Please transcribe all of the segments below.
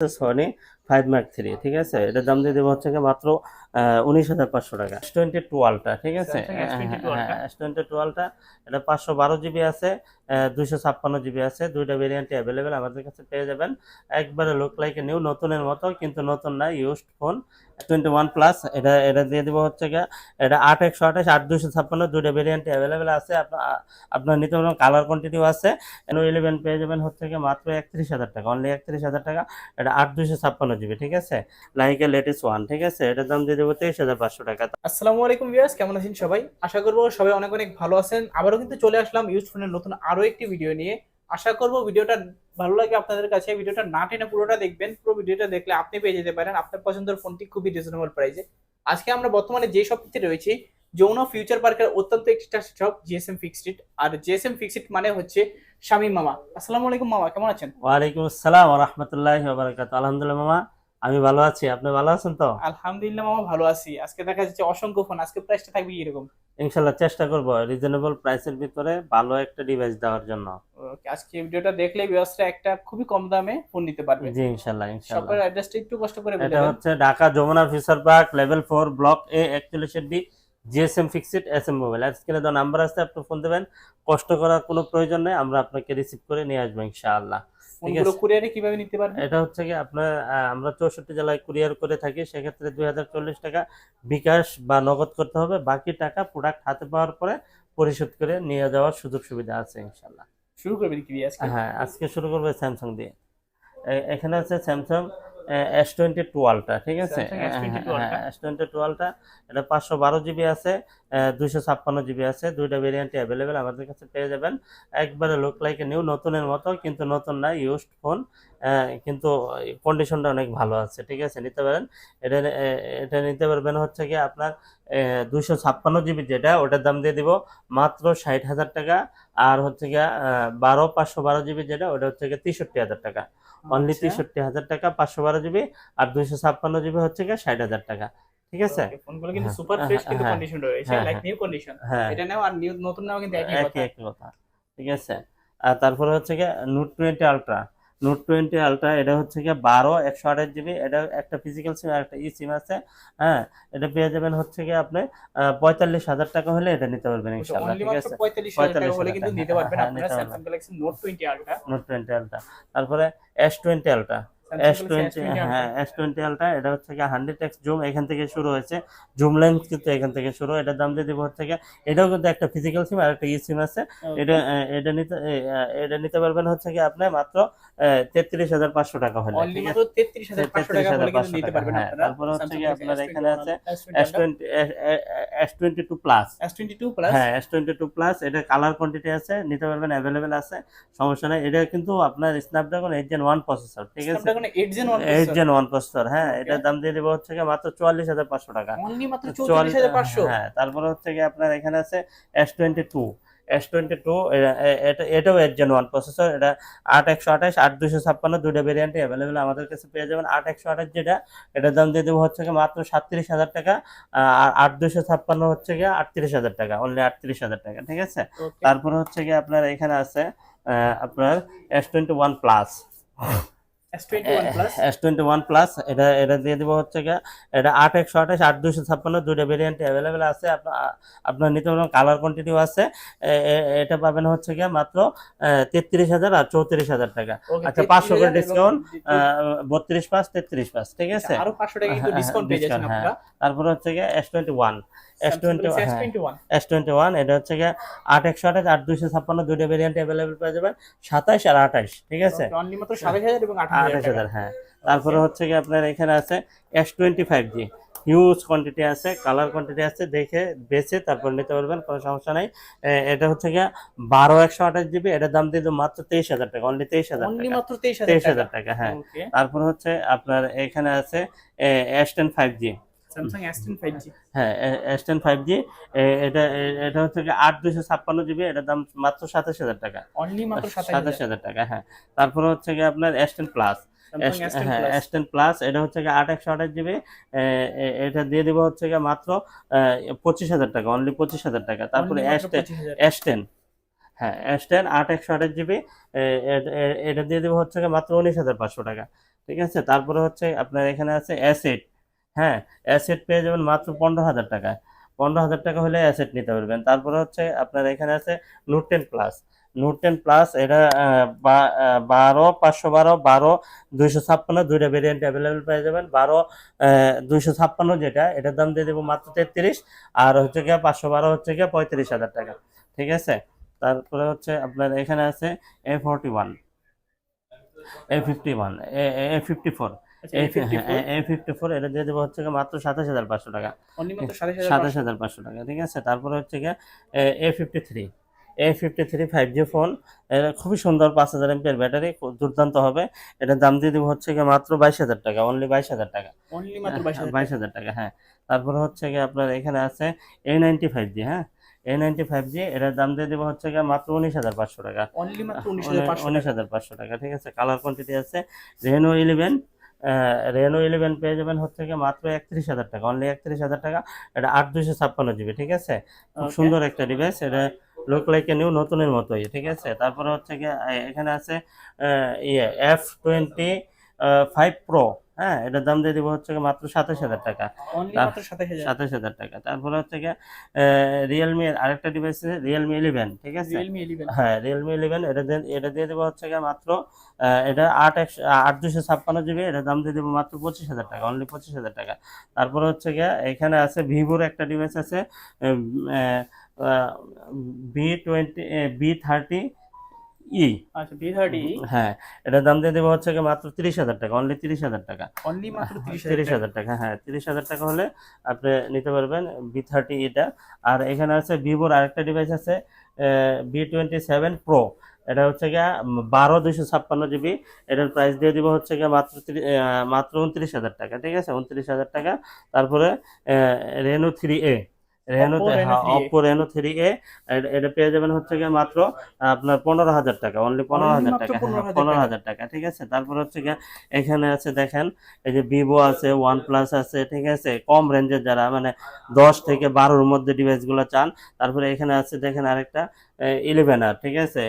Sony five mark three ঠিক আছে? এটার দাম দিয়ে দেবো হচ্ছে মাত্র উনিশ হাজার পাঁচশো টাকা। এস টোয়েন্টি টুয়েলভটা ঠিক আছে? Samsung S22 Ultra। S twenty টুয়েলভটা এটা পাঁচশো বারো জিবি আছে দুইশো ছাপ্পান্ন জিবি আছে দুইটা ভেরিয়েন্টই অ্যাভেলেবেল আমাদের কাছে পেয়ে যাবেন। একবারে লোক লাইকে নিউ নতুনের মতো কিন্তু নতুন না used phone twenty one plus এটা এটা দিয়ে দেবো হচ্ছে গিয়ে এটা আট একশো আঠাশ আট দুইশো ছাপ্পান্ন দুইটা ভেরিয়েন্টই অ্যাভেলেবেল আছে। আপনার আপনার নিতে পারবেন কালার কোয়ান্টিটিও আছে। এনো ইলেভেন পেয়ে যাবেন হচ্ছে গিয়ে মাত্র একত্রিশ হাজার টাকা অনলি একত্রিশ হাজার টাকা এটা আট দুইশো ছাপ্পান্ন জিবি ঠিক আছে? লাইকে লেটেস্ট ওয়ান ঠিক আছে? এটার দাম দিয়ে দেবো তেইশ হাজার পাঁচশো টাকা। আসসালামু আলাইকুম ভিউয়ার্স কেমন আছেন সবাই? আশা করব সবাই অনেক অনেক ভালো আছেন। আবারও কিন্তু চলে আসলাম ইউজ ফোনের নতুন আরও একটি ভিডিও নিয়ে। আশা করব ভিডিওটা ভালো লাগে আপনাদের কাছে। ভিডিওটা না টেনে পুরোটা দেখবেন। পুরো ভিডিওটা দেখলে আপনি পেয়ে যেতে পারেন। আপনার পছন্দের ফোনটি খুবই রিজনেবল প্রাইসে আজকে আমরা বর্তমানে যে শপটিতে রয়েছি যৌন ফিউচার পার্কের অত্যন্ত একটি শপ জিএসএম ফিক্সড আর জিএসএম ফিক্সড মানে হচ্ছে শামীম মামা। আসসালামু আলাইকুম মামা কেমন আছেন? ওয়ালাইকুম আসসালাম রহমতুল্লাহ বারাকাত আলহামদুলিল্লাহ মামা। আমি ভালো আছি আপনি ভালো আছেন তো? আলহামদুলিল্লাহ মামা ভালো আছি। আজকে দেখা যাচ্ছে অসংখ্য ফোন আজকে প্রাইসটা থাকবে এরকম ইনশাল্লাহ চেষ্টা করব রিজনেবল প্রাইসের ভিতরে ভালো একটা ডিভাইস দেওয়ার জন্য। আজকে ভিডিওটা দেখলে ভিউয়ার্সরা একটা খুবই কম দামে ফোন নিতে পারবে। জি ইনশাল্লাহ ইনশাল্লাহ। শপের অ্যাড্রেসটা একটু কষ্ট করে বলে এটা হচ্ছে Dhaka Jamuna future park level four block A একচল্লিশ D GSM fixed S M mobile স্ক্রিনে তো নাম্বার আছে আপনি ফোন দেবেন। কষ্ট করার কোনো প্রয়োজন নেই আমরা আপনাকে রিসিভ করে নিয়ে আসব ইনশাআল্লাহ। ফোনগুলো কুরিয়ারে কীভাবে নিতে পারবেন এটা হচ্ছে কি আপনার আমরা চৌষট্টি জেলায় কুরিয়ার করে থাকি সেক্ষেত্রে দুই হাজার চল্লিশ টাকা বিকাশ বা নগদ করতে হবে। বাকি টাকা প্রোডাক্ট হাতে পাওয়ার পরে পরিশোধ করে নিয়ে যাওয়ার সুযোগ সুবিধা আছে ইনশাল্লাহ শুরু করবেন কি আজকে? হ্যাঁ আজকে শুরু করবে স্যামসাং দিয়ে। এখানে আছে স্যামসাং এস টোয়েন্টি টুয়েলভটা ঠিক আছে? S22 Ultra। এস টোয়েন্টি টুয়েলভটা এটা পাঁচশো বারো জিবি আছে দুইশো ছাপ্পান্ন জিবি আছে দুইটা ভেরিয়েন্টই অ্যাভেলেবেল আমাদের কাছে পেয়ে যাবেন। একবারে লোক লাইকে নিউ নতুনের মতো কিন্তু নতুন না ইউজড ফোন কিন্তু কন্ডিশনটা অনেক ভালো আছে ঠিক আছে? নিতে পারেন। এটা এটা নিতে পারবেন হচ্ছে কি আপনার দুইশো ছাপ্পান্ন জিবি যেটা ওটার দাম দিয়ে দিব মাত্র ষাট হাজার টাকা আর হচ্ছে গিয়া বারো পাঁচশো বারো জিবি যেটা ওটা হচ্ছে গিয়ে তেষট্টি হাজার টাকা। অনলি আচ্ছা। তেষট্টি হাজার টাকা পাঁচশো বারো জিবি আর দুইশো ছাপ্পান্ন জিবি হচ্ছে গিয়ে ষাট হাজার টাকা। ঠিক আছে? ফোনগুলো কিন্তু সুপার ফ্রেশ কিন্তু কন্ডিশন রয়েছে লাইক। নিউ কন্ডিশন এটা নাও আর নিউ নতুন নাও কিন্তু একই একই কথা। একই কথা। ঠিক আছে? আর তারপরে হচ্ছে গিয়ে note twenty ultra note twenty ultra এটা হচ্ছে গিয়ে বারো একশো আঠাশ জিবি এটা একটা ফিজিক্যাল সিম আর একটা ই সিম আছে হ্যাঁ? এটা পেয়ে যাবেন হচ্ছে গিয়ে আপনি পঁয়তাল্লিশ হাজার টাকা হলে এটা নিতে পারবেন ইনশাল্লাহ ঠিক আছে? পঁয়তাল্লিশ হাজার টাকা 45,000 হলে কিন্তু নিতে পারবেন হ্যাঁ, আপনারা Samsung Galaxy note twenty ultra note twenty ultra তারপরে S twenty ultra S twenty হ্যাঁ এস টোয়েন্টি আলট্রা এটা হচ্ছে গিয়ে হান্ড্রেড এক্স জুম এখান থেকে শুরু হয়েছে। জুম লেন্স কিন্তু এখান থেকে শুরু এটার দাম দিয়ে দিব হচ্ছে এটাও কিন্তু একটা ফিজিক্যাল সিম আর একটা ই সিম আছে। এটা এটা নিতে এটা নিতে পারবেন হচ্ছে কি আপনি মাত্র তেত্রিশ হাজার পাঁচশো টাকা হলে তেত্রিশ হাজার পাঁচশো টাকা হলে কিন্তু 33,500 নিতে পারবেন হ্যাঁ, তারপরে হচ্ছে কি আপনার এখানে আছে S twenty S twenty two plus হ্যাঁ এস টোয়েন্টি টু প্লাস এটা কালার কোয়ান্টিটি আছে নিতে পারবেন অ্যাভেলেবেল আছে সমস্যা নেই। এটা কিন্তু আপনার Snapdragon eight gen one processor ঠিক আছে? Snapdragon 8 gen 1 eight gen one processor হ্যাঁ এটার দাম দিয়ে দেবো হচ্ছে মাত্র চুয়াল্লিশ হাজার পাঁচশো টাকা। অনলি মাত্র চুয়াল্লিশ- 34500 হ্যাঁ তারপরে হচ্ছে কি আপনার এখানে আছে S twenty two S twenty two এটা এটাও এইট জেন ওয়ান প্রসেসর এটা আট একশো আঠাশ আট দুশো ছাপ্পান্ন দুটো ভেরিয়েন্টে অ্যাভেলেবেল আমাদের কাছে পেয়ে যাবেন আট একশো আঠাশ যেটা। এটার দাম দিয়ে দেবো হচ্ছে মাত্র সাতত্রিশ হাজার টাকা আর আট দুশো ছাপ্পান্ন হচ্ছে গিয়ে আটত্রিশ হাজার টাকা অনলি আটত্রিশ হাজার টাকা ঠিক আছে. তারপরে হচ্ছে গিয়ে আপনার এখানে আছে আপনার S twenty one plus S twenty one plus এটা এটা দিয়ে দিব হচ্ছে গিয়ে এটা আট একশো আঠাশ আট দুশো ছাপ্পান্ন দুইটা ভেরিয়েন্ট অ্যাভেলেবেল আছে আপনার আপনার নিতে পারবেন কালার কোয়ান্টিটিও আছে। এটা পাবেন হচ্ছে গিয়ে মাত্র তেত্রিশ হাজার আর চৌত্রিশ হাজার টাকা। আচ্ছা, 500 করে discount, বত্রিশ পাঁচ তেত্রিশ পাঁচ ঠিক আছে? আরও 500 টাকা হ্যাঁ, ডিসকাউন্ট যাচ্ছেন আপনারা। তারপরে হচ্ছে গিয়ে S twenty one S twenty S21 S twenty one এটা হচ্ছে আট একশো আঠাশ আট দুইশো ছাপ্পান্ন দুইটা ভেরিয়েন্ট অ্যাভেলেবেল পেয়ে যাবেন। সাতাশ আর আঠাশ ঠিক আছে? অনলি মাত্র 27000 এবং 28000 আঠাশ হাজার হ্যাঁ। তারপরে হচ্ছে কি আপনার এখানে আছে S twenty five G huge quantity আছে কালার কোয়ান্টিটি আছে দেখে বেছে তারপর নিতে পারবেন কোনো সমস্যা নাই। এটা হচ্ছে গিয়ে বারো একশো আঠাশ জিবি এটার দাম দিয়ে মাত্র তেইশ হাজার টাকা অনলি তেইশ হাজার মাত্র তেইশ হাজার টাকা। হ্যাঁ। তারপর হচ্ছে আপনার এখানে আছে S ten five G Samsung S10 5G হ্যাঁ এস টেন ফাইভ জি এটা এটা হচ্ছে দুশো ছাপ্পান্ন জিবি এটার দাম মাত্র সাতাশ হাজার টাকা। অনলি মাত্র সাতাশ 27000 হাজার টাকা হ্যাঁ। তারপরে হচ্ছে গিয়ে আপনার এস টেন প্লাস S10 হ্যাঁ প্লাস এটা হচ্ছে জিবি এটা দিয়ে দিব হচ্ছে মাত্র পঁচিশ হাজার টাকা অনলি পঁচিশ হাজার টাকা। তারপরে Only এস মাত্র টেন 25000 এস টেন হ্যাঁ এস টেন আট একশো আঠাশ জিবি এটা দিয়ে দেবো হচ্ছে মাত্র উনিশ হাজার পাঁচশো টাকা। ঠিক আছে? তারপরে হচ্ছে আপনার এখানে আছে অ্যাসেট হ্যাঁ অ্যাসেট পেয়ে যাবেন মাত্র পনেরো হাজার টাকা। পনেরো হাজার টাকা হলে অ্যাসেট নিতে পারবেন। তারপরে হচ্ছে আপনার এখানে আছে note ten plus note ten plus এটা বারো, পাঁচশো বারো বারো, দুইশো ছাপ্পান্ন, দুইটা ভেরিয়েন্ট অ্যাভেলেবেল পেয়ে যাবেন। বারো দুইশো ছাপ্পান্ন যেটা, এটার দাম দিয়ে দেবো মাত্র তেত্রিশ। আর হচ্ছে গিয়ে পাঁচশো বারো হচ্ছে গিয়ে পঁয়ত্রিশ হাজার টাকা। ঠিক আছে? তারপরে হচ্ছে আপনার এখানে আছে A forty one A fifty one A fifty four আচ্ছা, A54 এ ফিফটি ফোর এটা দিয়ে দেবো হচ্ছে মাত্র সাতাশ হাজার পাঁচশো টাকা। only মাত্র 27,500 সাতাশ হাজার পাঁচশো টাকা ঠিক আছে? তারপরে হচ্ছে গিয়ে A fifty three A fifty three five G phone এটা খুবই সুন্দর পাঁচ হাজার এমপির ব্যাটারি দুর্দান্ত হবে। এটার দাম দিয়ে দেবো হচ্ছে গিয়ে মাত্র বাইশ হাজার টাকা অনলি বাইশ হাজার টাকা। মাত্র বাইশ হাজার টাকা হ্যাঁ। তারপরে হচ্ছে গিয়ে আপনার এখানে আছে এ নাইনটি ফাইভ জি হ্যাঁ? এ নাইনটি ফাইভ জি এটার দাম দিয়ে দেবো হচ্ছে গিয়ে মাত্র উনিশ হাজার পাঁচশো টাকা। Only মাত্র 19,500 উনিশ হাজার পাঁচশো টাকা। ঠিক আছে? কালার কোয়ান্টিটি আছে রেনো ইলেভেন রেনো ইলেভেন পেয়ে যাবেন হচ্ছে কি মাত্র একত্রিশ হাজার টাকা অনলি একত্রিশ হাজার টাকা এটা আট দুশো ছাপ্পান্ন জিবি ঠিক আছে? খুব সুন্দর একটা ডিভাইস এটা লোক লাইকে নিউ নতুনের মতোই ঠিক আছে? তারপরে হচ্ছে কি এখানে আছে ইয়ে এফ টোয়েন্টি ফাইভ প্রো হ্যাঁ এটার দাম দিয়ে দিব হচ্ছে মাত্র সাতাশ হাজার টাকা। Only মাত্র 27,000 সাতাশ হাজার টাকা। তারপরে হচ্ছে রিয়েলমি আরেকটা ডিভাইস আছে রিয়েলমি ইলেভেন ঠিক আছে? Realme 11 হ্যাঁ রিয়েলমি ইলেভেন এটা দিয়ে এটা দিয়ে দেবো হচ্ছে মাত্র এটা আট একশো আট দুশো ছাপ্পান্ন জিবি এটার দাম দিয়ে দেবো মাত্র পঁচিশ হাজার টাকা অনলি পঁচিশ হাজার টাকা। তারপরে হচ্ছে গিয়ে এখানে আছে ভিভোর একটা ডিভাইস আছে B twenty B thirty E. আচ্ছা B30 হ্যাঁ এটার দাম দিয়ে দেবো হচ্ছে মাত্র তিরিশ হাজার টাকা অনলি তিরিশ হাজার টাকা। Only মাত্র তিরিশ হাজার টাকা। হ্যাঁ তিরিশ হাজার টাকা হলে আপনি নিতে পারবেন বি থার্টি এটা। আর এখানে আছে ভিভোর আরেকটা ডিভাইস আছে বি টোয়েন্টি সেভেন প্রো এটা হচ্ছে গিয়ে বারো দুইশো ছাপ্পান্ন জিবি এটার প্রাইস দিয়ে দিব হচ্ছে গিয়ে মাত্র ত্রি- মাত্র উনত্রিশ হাজার টাকা ঠিক আছে? উনত্রিশ হাজার টাকা। তারপরে Reno three A Reno Oppo Reno 3A Oppo Reno three A এটা পেয়ে যাবেন হচ্ছে গিয়ে মাত্র আপনার পনেরো হাজার টাকা অনলি পনেরো হাজার টাকা পনেরো হাজার টাকা। ঠিক আছে? তারপর হচ্ছে গিয়ে এখানে আছে দেখেন এই যে ভিভো আছে ওয়ান প্লাস আছে ঠিক আছে? কম রেঞ্জের যারা মানে দশ থেকে বারোর মধ্যে ডিভাইসগুলো চান তারপরে এখানে আছে দেখেন আরেকটা ইলেভেন আর ঠিক আছে?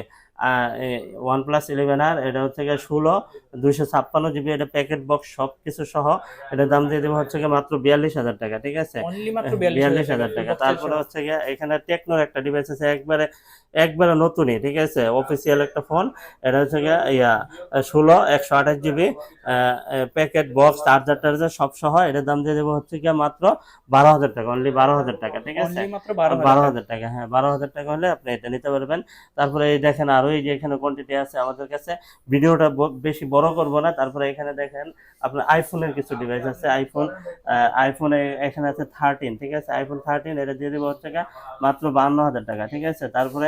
ওয়ান প্লাস ইলেভেন আর এটা হচ্ছে গিয়ে ষোলো দুইশো ছাপ্পান্ন জিবি এটা প্যাকেট বক্স সব কিছু সহ এটার দাম দিয়ে দেবো হচ্ছে গিয়ে মাত্র বিয়াল্লিশ হাজার টাকা ঠিক আছে? বিয়াল্লিশ হাজার টাকা তারপরে হচ্ছে গিয়ে এখানে টেকনোর একটা ডিভাইস আছে একবারে একবারে নতুনই ঠিক আছে? অফিসিয়াল একটা ফোন এটা হচ্ছে ইয়া ষোলো একশো আঠাশ জিবি প্যাকেট বক্স চার্জার টার্জার সব সহ এটার দাম দিয়ে দেবো হচ্ছে গিয়ে মাত্র বারো হাজার টাকা অনলি বারো হাজার টাকা ঠিক আছে? Only মাত্র 12,000 বারো হাজার টাকা হ্যাঁ বারো হাজার টাকা হলে আপনি এটা নিতে পারবেন। তারপরে এই দেখেন আরও এই যে এখানে কোয়ান্টিটি আছে আমাদের কাছে ভিডিওটা বেশি বড় করব না। তারপরে এখানে দেখেন আপনার আইফোনের কিছু ডিভাইস আছে আইফোন আইফোন এখানে আছে থার্টিন ঠিক আছে? আইফোন থার্টিন এটা দিয়ে দেবো হচ্ছে গিয়ে মাত্র বান্ন হাজার টাকা ঠিক আছে? তারপরে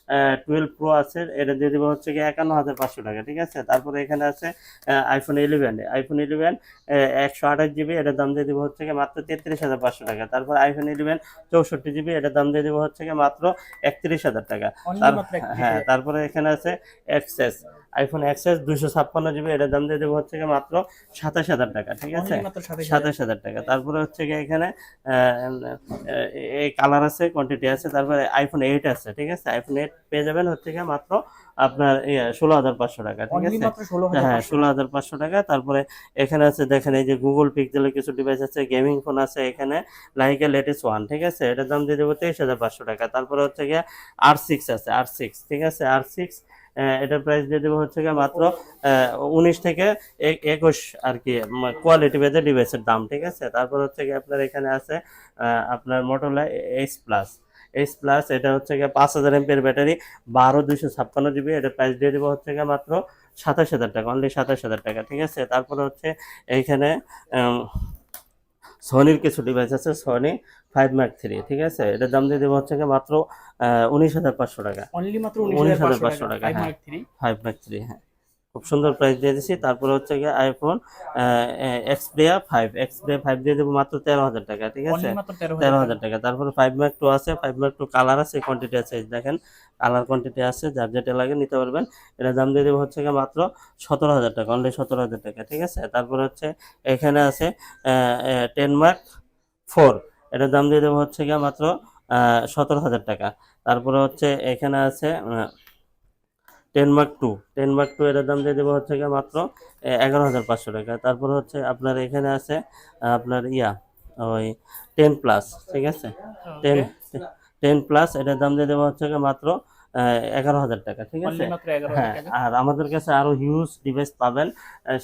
টুয়েলভ প্রো আছে এটা দিয়ে দেবো হচ্ছে গিয়ে একান্ন হাজার পাঁচশো টাকা ঠিক আছে? তারপরে এখানে আছে আইফোন ইলেভেন আইফোন ইলেভেন একশো আঠাশ জিবি এটার দাম দিয়ে দেবো হচ্ছে কি মাত্র তেত্রিশ হাজার পাঁচশো টাকা। তারপর আইফোন ইলেভেন চৌষট্টি জিবি এটার দাম দিয়ে দেবো হচ্ছে গিয়ে মাত্র একত্রিশ হাজার টাকা। only তার- মাত্র 31,000 হ্যাঁ তারপরে এখানে আছে এক্সেস আইফোন এক্সেস দুশো ছাপ্পান্ন জিবি এটার দাম দিয়ে দেবো হচ্ছে মাত্র সাতাশ হাজার টাকা ঠিক আছে? only মাত্র 27,000 সাতাশ হাজার টাকা। তারপরে হচ্ছে গিয়ে এখানে এই কালার আছে কোয়ান্টিটি আছে তারপরে আইফোন এইট আছে ঠিক আছে? আইফোন এইট পেয়ে যাবেন হচ্ছে গিয়ে মাত্র আপনার ষোলো হাজার পাঁচশো টাকা ঠিক আছে? হ্যাঁ ষোলো হাজার পাঁচশো টাকা। তারপরে এখানে আছে দেখেন এই যে গুগল পিক্সেলের কিছু ডিভাইস আছে গেমিং ফোন আছে এখানে লাইকা লেটেস্ট ওয়ান ঠিক আছে? এটার দাম দিয়ে দেবো তেইশ হাজার পাঁচশো টাকা। তারপরে হচ্ছে গিয়ে আর সিক্স আছে আর সিক্স ঠিক আছে? আর সিক্স এটার প্রাইস দিয়ে দেবো হচ্ছে গিয়ে মাত্র উনিশ থেকে একুশ আর কি কোয়ালিটি বেঁধে ডিভাইসের দাম ঠিক আছে? তারপর হচ্ছে গিয়ে আপনার এখানে আছে আপনার Motorola H plus H plus এটা হচ্ছে গিয়ে পাঁচ হাজার এমপির ব্যাটারি বারো দুইশো ছাপ্পান্ন জিবি এটা প্রাইস দিয়ে দেবো হচ্ছে গিয়ে মাত্র সাতাশ হাজার টাকা অনলি সাতাশ হাজার টাকা ঠিক আছে? তারপরে হচ্ছে এইখানে সনির কিছু ডিভাইস আছে সনি ফাইভ ম্যাক থ্রি ঠিক আছে? এটার দাম দিয়ে দেবো হচ্ছে গিয়ে মাত্র উনিশ হাজার পাঁচশো টাকা। মাত্র 19,500 19,500 টাকা, টাকা। 5 ফাইভ ম্যাক থ্রি হ্যাঁ। খুব সুন্দর প্রাইস দিয়ে দিছি। তারপরে হচ্ছে গিয়ে iPhone Xperia five Xperia five দিয়ে দেবো মাত্র তেরো হাজার টাকা ঠিক আছে? Only মাত্র 13,000 তেরো হাজার টাকা। তারপরে ফাইভ ম্যাক টু আছে ফাইভ ম্যাক টু কালার আছে কোয়ান্টিটি আছে দেখেন কালার কোয়ান্টিটি আছে যার যেটা লাগে নিতে পারবেন। এটা দাম দিয়ে দেবো হচ্ছে গিয়ে মাত্র সতেরো হাজার টাকা অনলি সতেরো হাজার টাকা ঠিক আছে? তারপরে হচ্ছে এখানে আছে টেন মার্ক ফোর এটার দাম দিয়ে দেবো হচ্ছে গিয়ে মাত্র সতেরো হাজার টাকা। তারপরে হচ্ছে এখানে আছে ten mark two ten mark two এটার দাম দিয়ে দেবো হচ্ছে গিয়ে মাত্র এগারো হাজার পাঁচশো টাকা। তারপর হচ্ছে আপনার এখানে আছে আপনার ইয়া ওই টেন প্লাস ঠিক আছে? টেন টেন প্লাস এটার দাম দিয়ে দেবো হচ্ছে গিয়ে মাত্র এগারো হাজার টাকা ঠিক আছে? হ্যাঁ আর আমাদের কাছে আরও হিউজ ডিভাইস পাবেন।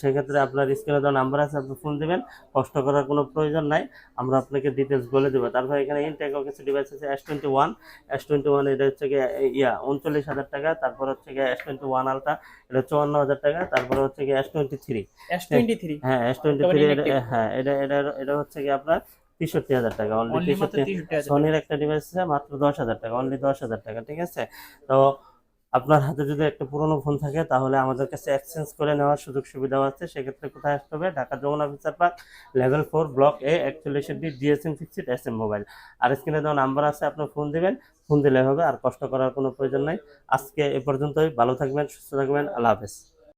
সেক্ষেত্রে আপনার স্ক্রিনে দেওয়া নাম্বার আছে আপনি ফোন দিবেন কষ্ট করার কোনো প্রয়োজন নাই। আমরা আপনাকে ডিটেলস বলে দেবো। তারপর এখানে ইনটেকও কিছু ডিভাইস আছে S twenty one S twenty one এটা হচ্ছে গিয়ে ইয়া উনচল্লিশ হাজার টাকা। তারপর হচ্ছে গিয়ে এস টোয়েন্টি ওয়ান আলটা এটা চুয়ান্ন হাজার টাকা। তারপর হচ্ছে গিয়ে S twenty three S twenty three হ্যাঁ এস টোয়েন্টি থ্রি। হ্যাঁ এটা এটা এটা হচ্ছে গিয়ে আপনার তেষট্টি হাজার টাকা মাত্র তেষট্টি সনির একটা ডিভাইস আছে মাত্র দশ হাজার টাকা অনলি দশ হাজার টাকা ঠিক আছে? তো আপনার হাতে যদি একটা পুরনো ফোন থাকে তাহলে আমাদের কাছে এক্সচেঞ্জ করে নেওয়ার সুযোগ সুবিধাও আছে। সেক্ষেত্রে কোথায় আসতে হবে? Dhaka Jamuna officer park level four block A একচল্লিশ D DSM fixed S M mobile আর স্ক্রিনে দেওয়া নাম্বার আছে আপনার ফোন দিবেন। ফোন দিলে হবে আর কষ্ট করার কোনো প্রয়োজন নাই। আজকে এ পর্যন্তই ভালো থাকবেন সুস্থ থাকবেন আল্লাহ হাফেজ।